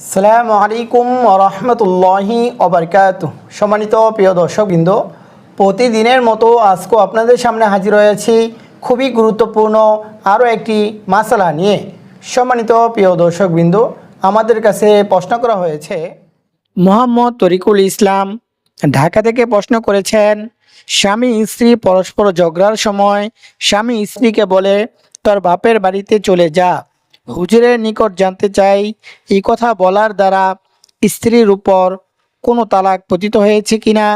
সালামু আলাইকুম রহমতুল্লাহি অবরকাত সম্মানিত প্রিয় দর্শকবৃন্দ, প্রতিদিনের মতো আজকেও আপনাদের সামনে হাজির হয়েছি খুবই গুরুত্বপূর্ণ আরও একটি মাসালা নিয়ে। সম্মানিত প্রিয় দর্শকবৃন্দ, আমাদের কাছে প্রশ্ন করা হয়েছে, মোহাম্মদ তরিকুল ইসলাম ঢাকা থেকে প্রশ্ন করেছেন, স্বামী স্ত্রী পরস্পর ঝগড়ার সময় স্বামী স্ত্রীকে বলে, তোর বাপের বাড়িতে চলে যা। হুজুরের নিকট জানতে চাই, এই কথা বলার দ্বারা স্ত্রীর উপর কোনো তালাক পতিত হয়েছে কিনা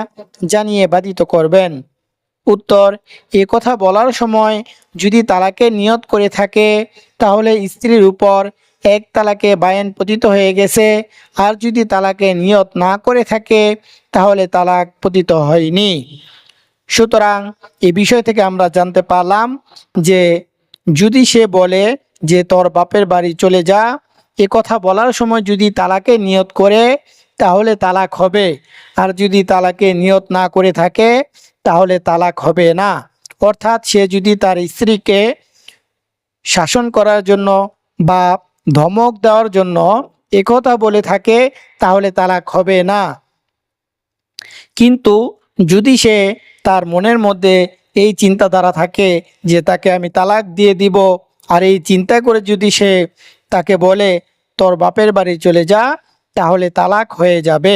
জানিয়ে বাধিত করবেন। উত্তর, এ কথা বলার সময় যদি তালাকে নিয়ত করে থাকে, তাহলে স্ত্রীর উপর এক তালাকে বায়ান পতিত হয়ে গেছে। আর যদি তালাকে নিয়ত না করে থাকে, তাহলে তালাক পতিত হয়নি। সুতরাং এ বিষয় থেকে আমরা জানতে পারলাম যে যদি সে বলে যে তোর বাপের বাড়ি চলে যা, এ কথা বলার সময় যদি তালাকে নিয়ত করে, তাহলে তালাক হবে। আর যদি তালাকে নিয়ত না করে থাকে, তাহলে তালাক হবে না। অর্থাৎ সে যদি তার স্ত্রীকে শাসন করার জন্য বা ধমক দেওয়ার জন্য একথা বলে থাকে, তাহলে তালাক হবে না। কিন্তু যদি সে তার মনের মধ্যে এই চিন্তাধারা থাকে যে তাকে আমি তালাক দিয়ে দিব আর এই চিন্তা করে যদি সে তাকে বলে, তোর বাপের বাড়ি চলে যা, তাহলে তালাক হয়ে যাবে।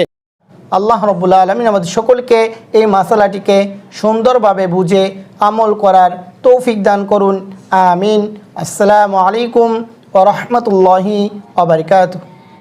আল্লাহ রবুল্লা আলমিন আমাদের সকলকে এই মশালাটিকে সুন্দরভাবে বুঝে আমল করার তৌফিক দান করুন। আমিন। আসসালামু আলাইকুম ওরহমতুল্লাহি আবরকাত